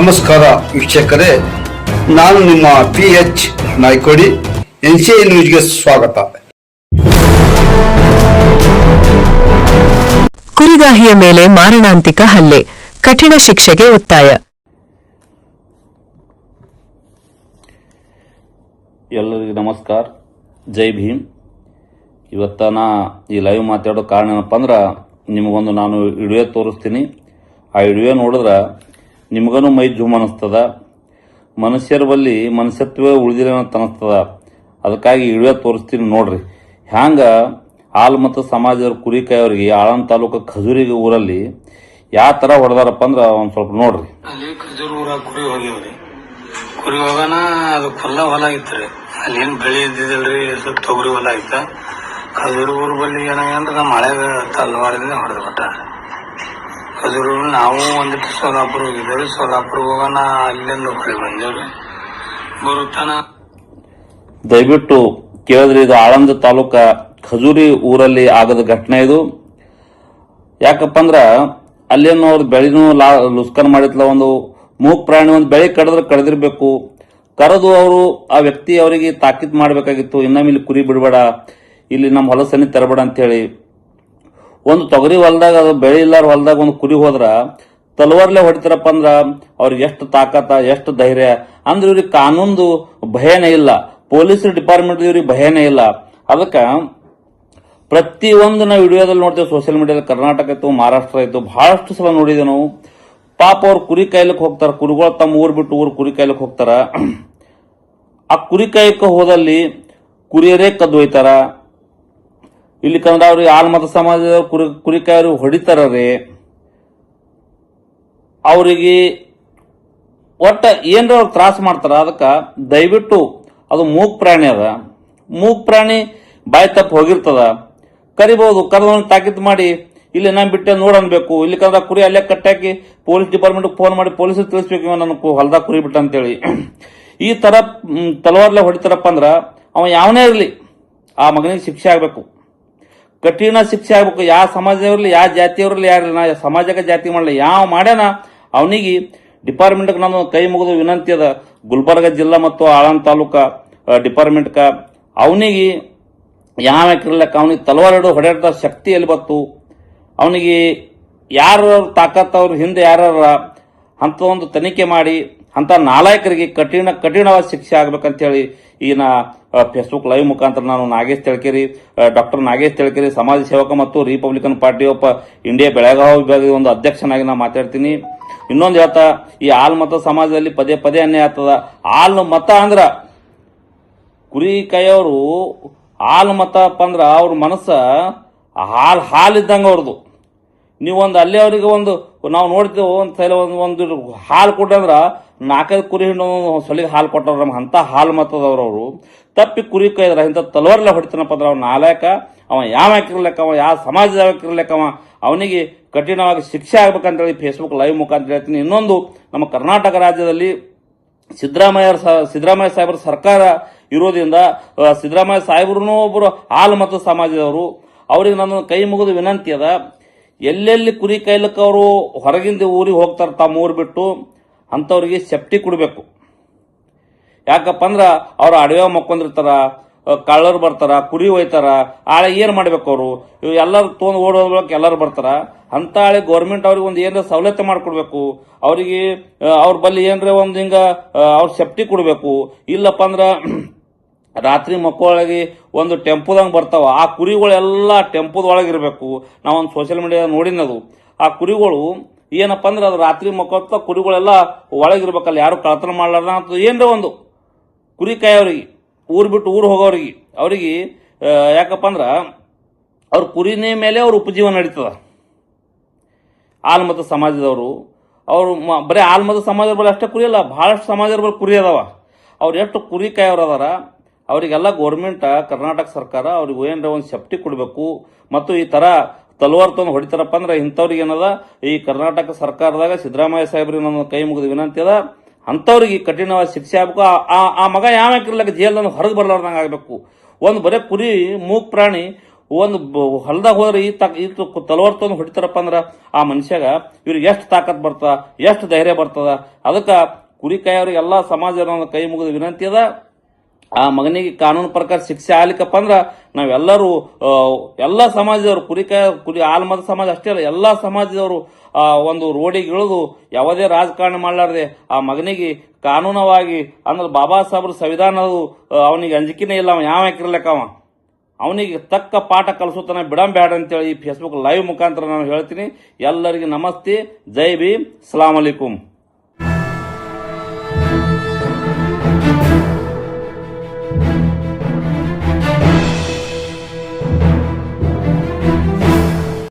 ನಮಸ್ಕಾರ ವೀಕ್ಷಕರೇ ನಾನು ನಿಮ್ಮ P H Naikodi N C ನ್ಯೂಸ್ಗೆ ಸ್ವಾಗತ. ಕುರಿಗಾಹಿಯ ಮೇಲೆ ಮಾರಣಾಂತಿಕ ಹಲ್ಲೆ ಕಠಿಣ ಶಿಕ್ಷೆಗೆ ಒತ್ತಾಯ. ಎಲ್ಲರಿಗೂ ನಮಸ್ಕಾರ ಜೈ ಭೀಮ್. ಇವತ್ತ ನಾ ಈ ಲೈವ್ ಮಾತಾಡೋ ಕಾರಣ ಏನಪ್ಪ ಅಂದ್ರೆ ನಿಮಗೊಂದು ನಾನು ವಿಡಿಯೋ ತೋರಿಸ್ತೀನಿ. ಆ ವಿಡಿಯೋ ನೋಡಿದ್ರೆ ನಿಮಗನು ಮೈ ಜುಮ್ ಅನಿಸ್ತದ ಮನುಷ್ಯರ ಬಲ್ಲಿ ಮನುಷ್ಯತ್ವೇ ಉಳಿದಿಲ್ಲ ಅಂತ ಅನಿಸ್ತದ. ಅದಕ್ಕಾಗಿ ಇಳುವೆ ತೋರಿಸ್ತೀನಿ ನೋಡ್ರಿ. ಹ್ಯಾಂಗ ಹಾಲ್ ಮತ್ತು ಸಮಾಜದ ಕುರಿ ಕಾಯೋರಿಗೆ ಆಳಂದ ತಾಲೂಕು ಖಜೂರಿಗೆ ಊರಲ್ಲಿ ಯಾವ ಥರ ಹೊಡೆದಾರಪ್ಪ ಅಂದ್ರೆ ಒಂದು ಸ್ವಲ್ಪ ನೋಡ್ರಿ. ಅಲ್ಲಿ ಖಜೂರ್ ಊರ ಕುರಿ ಹೋಗಿವ್ರಿ. ಕುರಿ ಹೋಗೋಣ ಅದು ಕೊಲ್ಲ ಹೊಲ ಇತ್ತು ಅಲ್ಲಿ ಏನ್ ಬೆಳೆ ಇದ್ದಿದ್ದಲ್ರಿ ಸ್ವಲ್ಪ ತೊಗರಿ ಹೊಲ ಇತ್ತ. ಖಜೂರ್ ಊರ್ ಬಲ್ಲಿ ಏನಾಗಂದ್ರೆ ನಮ್ಮ ಮಳೆ ತಲ್ವಾರದಿಂದ ಹೊಡೆದು ಊರ್ ನಾವು ಒಂದಿಟ್ಟು ಸೋಲಾಪುರ ಹೋಗಿದ್ದೇವೆ. ಸೋಲಾಪುರ ಹೋಗೋಣ ಅಲ್ಲಿಂದ ಹೊಳಿ ಬಂದೇವೆ. ಬರುತ್ತಾನ. ದಯವಿಟ್ಟು ಕೇಳಿದ್ರೆ ಇದು ಆಳಂದ ತಾಲೂಕ ಖಜೂರಿ ಊರಲ್ಲಿ ಆಗದ ಘಟನೆ ಇದು. ಯಾಕಪ್ಪ ಅಂದ್ರ ಅಲ್ಲೇನು ಅವ್ರ ಬೆಳೆನೂ ಲಾ ಲುಸ್ಕನ್ ಮಾಡಿತ್ಲ ಒಂದು ಮೂಕ್ ಪ್ರಾಣಿ ಒಂದು ಬೆಳೆ ಕಡಿದ್ರೆ ಕಡ್ದಿರ್ಬೇಕು. ಕರೆದು ಅವರು ಆ ವ್ಯಕ್ತಿ ಅವರಿಗೆ ತಾಕೀತ್ ಮಾಡಬೇಕಾಗಿತ್ತು. ಇನ್ನೊಮ್ಮೆ ಇಲ್ಲಿ ಕುರಿ ಬಿಡಬೇಡ. ಇಲ್ಲಿ ನಮ್ಮ ಹೊಲಸನ್ನೇ ತರಬೇಡ ಅಂತೇಳಿ ಒಂದು ತೊಗರಿ ಹೊಲ್ದಾಗ ಅದು ಬೆಳೆ ಇಲ್ಲಾರ ಹೊಲ್ದಾಗ ಒಂದು ಕುರಿ ಹೋದ್ರ ತಲವಾರ್ಲೆ ಹೊಡಿತಾರಪ್ಪ ಅಂದ್ರ ಅವ್ರಿಗೆ ಎಷ್ಟು ತಾಕತ್ತ, ಎಷ್ಟು ಧೈರ್ಯ. ಅಂದ್ರೆ ಇವ್ರಿಗೆ ಕಾನೂನ್ದು ಭಯನೇ ಇಲ್ಲ. ಪೊಲೀಸ್ ಡಿಪಾರ್ಟ್ಮೆಂಟ್ ಇವ್ರಿಗೆ ಭಯನೇ ಇಲ್ಲ. ಅದಕ್ಕ ಪ್ರತಿಯೊಂದು ನಾವು ವಿಡಿಯೋದಲ್ಲಿ ನೋಡ್ತೇವೆ, ಸೋಷಿಯಲ್ ಮೀಡಿಯಾದಲ್ಲಿ ಕರ್ನಾಟಕ ಇತ್ತು, ಮಹಾರಾಷ್ಟ್ರ ಇತ್ತು, ಬಹಳಷ್ಟು ಸಲ ನೋಡಿದೆ ನಾವು. ಪಾಪ ಅವ್ರು ಕುರಿ ಕಾಯ್ಲಿಕ್ಕೆ ಹೋಗ್ತಾರೆ, ಕುರಿಗಳು ತಮ್ಮ ಊರ್ ಬಿಟ್ಟು ಊರು ಕುರಿ ಕಾಯ್ಲಿಕ್ಕೆ ಹೋಗ್ತಾರ. ಆ ಕುರಿ ಕಾಯಕ್ಕೆ ಹೋದಲ್ಲಿ ಕುರಿಯರೇ ಕದ್ದು ಒಯ್ತಾರ. ಇಲ್ಲಿ ಕನ್ನಡ ಅವ್ರಿಗೆ ಆಲ್ಮತ ಸಮಾಜದ ಕುರಿ ಕುರಿಕಾಯರು ಹೊಡಿತಾರ್ರಿ, ಅವರಿಗೆ ಒಟ್ಟ ಏನ್ರ ಅವ್ರು ತ್ರಾಸ ಮಾಡ್ತಾರ, ಅದಕ್ಕೆ ದಯವಿಟ್ಟು ಅದು ಮೂಕ್ ಪ್ರಾಣಿ ಅದ. ಮೂಕ್ ಪ್ರಾಣಿ ಬಾಯಿ ತಪ್ಪು ಹೋಗಿರ್ತದ. ಕರಿಬಹುದು ಕರೆದವನ್ನ ತಾಕೀತು ಮಾಡಿ, ಇಲ್ಲಿ ನಾನು ಬಿಟ್ಟೆ ನೋಡ್ ಅನ್ಬೇಕು. ಇಲ್ಲಿ ಕನ್ನಡ ಕುರಿ ಅಲ್ಲೇ ಕಟ್ಟಾಕಿ ಪೊಲೀಸ್ ಡಿಪಾರ್ಟ್ಮೆಂಟ್ ಫೋನ್ ಮಾಡಿ ಪೊಲೀಸ್ ತಿಳಿಸ್ಬೇಕು ಇವ ನನ್ನ ಹೊಲದಾಗ ಕುರಿ ಬಿಟ್ಟ ಅಂತೇಳಿ. ಈ ತರ ತಲವಾರ್ಲೆ ಹೊಡಿತಾರಪ್ಪ ಅಂದ್ರ, ಅವ ಯಾವನೇ ಇರ್ಲಿ, ಆ ಮಗನಿಗೆ ಶಿಕ್ಷೆ ಆಗ್ಬೇಕು. ಕಠಿಣ ಶಿಕ್ಷೆ ಆಗ್ಬೇಕು. ಯಾವ ಸಮಾಜದವ್ರಲ್ಲಿ, ಯಾವ ಜಾತಿಯವ್ರಲ್ಲಿ ಯಾರಿಲ್ಲ ನಾ ಸಮಾಜಕ್ಕೆ ಜಾತಿ ಮಾಡಲಿ, ಯಾವ ಮಾಡ್ಯಾನ, ಅವನಿಗೆ ಡಿಪಾರ್ಟ್ಮೆಂಟ್ ನಾನು ಕೈ ಮುಗಿದು ವಿನಂತಿ ಅದ. ಗುಲ್ಬರ್ಗ ಜಿಲ್ಲಾ ಮತ್ತು ಆಳಂದ್ ತಾಲೂಕ ಡಿಪಾರ್ಟ್ಮೆಂಟ್ಕ ಅವನಿಗೆ ಯಾವ ಹಾಕಿರ್ಲಕ್ಕ ಅವನಿಗೆ ತಲವಾರಿಡು ಹೊಡೆಯದ ಶಕ್ತಿ ಎಲ್ಲಿ ಬತ್ತು ಅವನಿಗೆ ಯಾರ ತಾಕತ್ ಅವ್ರ ಹಿಂದೆ ಯಾರ ಅಂತ ಒಂದು ತನಿಖೆ ಮಾಡಿ ಅಂತ ನಾಲಾಯಕರಿಗೆ ಕಠಿಣ, ಕಠಿಣವಾದ ಶಿಕ್ಷೆ ಆಗ್ಬೇಕಂತೇಳಿ ಈ ನಾ ಫೇಸ್ಬುಕ್ ಲೈವ್ ಮುಖಾಂತರ ನಾನು ನಾಗೇಶ್ ತಿಳ್ಕೇರಿ ಡಾಕ್ಟರ್ ನಾಗೇಶ್ ತಿಳ್ಕೇರಿ, ಸಮಾಜ ಸೇವಕ ಮತ್ತು Republican party of India Belagavi ವಿಭಾಗದ ಒಂದು ಅಧ್ಯಕ್ಷನಾಗಿ ನಾ ಮಾತಾಡ್ತೀನಿ. ಇನ್ನೊಂದು ಹೇಳ್ತಾ, ಈ ಆಲ್ ಮತ ಸಮಾಜದಲ್ಲಿ ಪದೇ ಪದೇ ಅನ್ಯಾಯ ಆಗ್ತದ. ಆಲ್ ಮತ ಅಂದ್ರ ಕುರಿ ಕೈಯವರು ಹಾಲು ಮತ ಅಪ್ಪ ಅಂದ್ರ ಅವ್ರ ಮನಸ್ಸ ಹಾಲು ಹಾಲಿದ್ದಂಗ ಅವ್ರದ್ದು ನೀವೊಂದು ಅಲ್ಲೇ ಅವರಿಗೆ ಒಂದು, ನಾವು ನೋಡ್ತೇವೆ ಒಂದು ಸಲ ಒಂದು ಒಂದು ಹಾಲು ಕೊಟ್ಟಂದ್ರೆ ನಾಲ್ಕೈದು ಕುರಿ ಹಿಂಡು ಸೊಲಿಗೆ ಹಾಲು ಕೊಟ್ಟವ್ರ ನಮ್ಗೆ ಅಂತ ಹಾಲು ಮತ್ತದವ್ರು ಅವರು. ತಪ್ಪಿ ಕುರಿ ಕೈದ್ರ ಇಂಥ ತಲವಾರ್ಲೆ ಹೊಡಿತಾನಪ್ಪ ಅಂದ್ರೆ ಅವ್ನ ನಾಲ್ಕ ಅವ ಯಾವ ಅವ ಯಾವ ಸಮಾಜದಕ್ಕಿರ್ಲಕ್ಕ ಅವ ಅವನಿಗೆ ಕಠಿಣವಾಗಿ ಶಿಕ್ಷೆ ಆಗ್ಬೇಕಂತೇಳಿ ಫೇಸ್ಬುಕ್ ಲೈವ್ ಮುಖಾಂತರ ಹೇಳ್ತೀನಿ. ಇನ್ನೊಂದು, ನಮ್ಮ ಕರ್ನಾಟಕ ರಾಜ್ಯದಲ್ಲಿ ಸಿದ್ದರಾಮಯ್ಯ ಸಿದ್ದರಾಮಯ್ಯ ಸಾಹೇಬರ ಸರ್ಕಾರ ಇರೋದ್ರಿಂದ ಸಿದ್ದರಾಮಯ್ಯ ಸಾಹೇಬ್ರು ಒಬ್ಬರು ಹಾಲು ಮತ್ತು ಸಮಾಜದವರು. ಅವ್ರಿಗೆ ನನ್ನ ಕೈ ಮುಗಿದು ವಿನಂತಿ ಅದ. ಎಲ್ಲೆಲ್ಲಿ ಕುರಿ ಕೈಲಕ್ಕೆ ಅವರು ಹೊರಗಿಂದ ಊರಿಗೆ ಹೋಗ್ತಾರೆ ತಮ್ಮ ಊರು ಬಿಟ್ಟು ಅಂಥವ್ರಿಗೆ ಸೆಫ್ಟಿ ಕೊಡಬೇಕು. ಯಾಕಪ್ಪ ಅಂದ್ರೆ ಅವ್ರು ಅಡವೆ ಮಕ್ಕೊಂಡಿರ್ತಾರ ಕಳ್ಳರು ಬರ್ತಾರ, ಕುರಿ ಒಯ್ತಾರ, ಆಳೆ ಏನು ಮಾಡ್ಬೇಕು ಅವರು? ಇವು ಎಲ್ಲರೂ ತೊಗೊಂಡು ಓಡೋದ್ಬೇಕು ಎಲ್ಲರೂ ಬರ್ತಾರ. ಅಂತ ಆಳೆ ಗೌರ್ಮೆಂಟ್ ಅವ್ರಿಗೆ ಒಂದು ಏನರ ಸವಲತ್ತು ಮಾಡ್ಕೊಡ್ಬೇಕು. ಅವರಿಗೆ ಅವ್ರ ಬಲ್ಲಿ ಏನರ ಒಂದು ಹಿಂಗ ಅವ್ರ ಸೆಫ್ಟಿ ಕೊಡಬೇಕು. ಇಲ್ಲಪ್ಪ ಅಂದ್ರ ರಾತ್ರಿ ಮಕ್ಕಳೊಳಗೆ ಒಂದು ಟೆಂಪೋದಂಗೆ ಬರ್ತಾವ, ಆ ಕುರಿಗಳೆಲ್ಲ ಟೆಂಪೋದ ಒಳಗೆ ಇರಬೇಕು ನಾವೊಂದು ಸೋಷಿಯಲ್ ಮೀಡಿಯಾದ ನೋಡಿನದು. ಆ ಕುರಿಗಳು ಏನಪ್ಪ ಅಂದ್ರೆ ಅದು ರಾತ್ರಿ ಮಕ್ಕಳ ಕುರಿಗಳೆಲ್ಲ ಒಳಗಿರ್ಬೇಕಲ್ಲ, ಯಾರು ಕಳತನ ಮಾಡ್ಲಾರ್ದ ಅಂತ ಏನರ ಒಂದು ಕುರಿ ಕಾಯೋರಿಗೆ, ಊರು ಬಿಟ್ಟು ಊರು ಹೋಗೋರಿಗೆ. ಅವರಿಗೆ ಯಾಕಪ್ಪ ಅಂದ್ರೆ ಅವ್ರ ಕುರಿನೇ ಮೇಲೆ ಅವ್ರ ಉಪಜೀವನ ನಡೀತದ. ಆಲ್ಮತ ಸಮಾಜದವರು, ಅವರು ಮ- ಬರೀ ಆಲ್ಮತ ಸಮಾಜದ ಬಳಿ ಅಷ್ಟೇ ಕುರಿ ಅಲ್ಲ, ಭಾಳಷ್ಟು ಸಮಾಜದ ಬಳಿ ಕುರಿ ಅದಾವ. ಅವ್ರು ಎಷ್ಟು ಕುರಿ ಕಾಯೋರು ಅದಾರ ಅವರಿಗೆಲ್ಲ ಗೌರ್ಮೆಂಟ್ ಕರ್ನಾಟಕ ಸರ್ಕಾರ ಅವ್ರಿಗೆ ಏನರ ಒಂದು ಸೇಫ್ಟಿ ಕೊಡಬೇಕು. ಮತ್ತು ಈ ಥರ ತಲವಾರ್ ತಂದು ಹೊಡಿತಾರಪ್ಪ ಅಂದ್ರೆ ಇಂಥವ್ರಿಗೆ ಏನದ? ಈ ಕರ್ನಾಟಕ ಸರ್ಕಾರದಾಗ ಸಿದ್ದರಾಮಯ್ಯ ಸಾಹೇಬ್ರಿಗೆ ನನ್ನ ಕೈ ಮುಗಿದ ವಿನಂತಿ ಅದ. ಅಂಥವ್ರಿಗೆ ಕಠಿಣವಾದ ಶಿಕ್ಷೆ ಆಗ್ಬೇಕು. ಆ- ಮಗ ಯಾವಕ್ಕಿರ್ಲಕ್ಕ ಜೈಲನ್ನು ಹೊರಗೆ ಬರ್ಲಾರ್ದಂಗೆ ಆಗಬೇಕು. ಒಂದು ಬರೀ ಕುರಿ ಮೂಕ್ ಪ್ರಾಣಿ, ಒಂದು ಹೊಲದಾಗ ಹೋದ್ರೆ ಈ ತಕ್, ಈ ತಲವಾರ್ ತಂದು ಹೊಡಿತಾರಪ್ಪ ಅಂದ್ರೆ ಆ ಮನುಷ್ಯಾಗ ಇವ್ರಿಗೆ ಎಷ್ಟು ತಾಕತ್ ಬರ್ತದ, ಎಷ್ಟು ಧೈರ್ಯ ಬರ್ತದ? ಅದಕ್ಕೆ ಕುರಿ ಕಾಯೋರಿಗೆ ಎಲ್ಲಾ ಸಮಾಜ ಕೈ ಮುಗಿದ ವಿನಂತಿ ಅದ. ಆ ಮಗನಿಗೆ ಕಾನೂನು ಪ್ರಕಾರ ಶಿಕ್ಷೆ ಆಗ್ಲಿಕ್ಕಪ್ಪ ಅಂದ್ರೆ ನಾವೆಲ್ಲರೂ ಎಲ್ಲ ಸಮಾಜದವರು, ಕುರಿ ಕುರಿ ಆಲ್ಮದ ಸಮಾಜ ಅಷ್ಟೇ ಅಲ್ಲ, ಎಲ್ಲಾ ಸಮಾಜದವರು, ಆ, ಒಂದು ರೋಡಿಗೆ ಇಳಿದು ಯಾವುದೇ ರಾಜಕಾರಣ ಮಾಡಲಾರದೆ ಆ ಮಗನಿಗೆ ಕಾನೂನವಾಗಿ, ಅಂದ್ರೆ ಬಾಬಾ ಸಾಹೇಬ್ರ ಸಂವಿಧಾನದ ಅವನಿಗೆ ಅಂಜಿಕೆನೇ ಇಲ್ಲ, ಅವ ಯಾವ ಅವ? ಅವನಿಗೆ ತಕ್ಕ ಪಾಠ ಕಲಿಸುತ್ತಾನೆ ಬಿಡಂಬೇಡ ಅಂತೇಳಿ ಈ ಫೇಸ್ಬುಕ್ ಲೈವ್ ಮುಖಾಂತರ ನಾನು ಹೇಳ್ತೀನಿ. ಎಲ್ಲರಿಗೆ ನಮಸ್ತೆ, ಜೈ ಭೀಮ್, ಸಲಾಮ್ ಅಲೈಕುಂ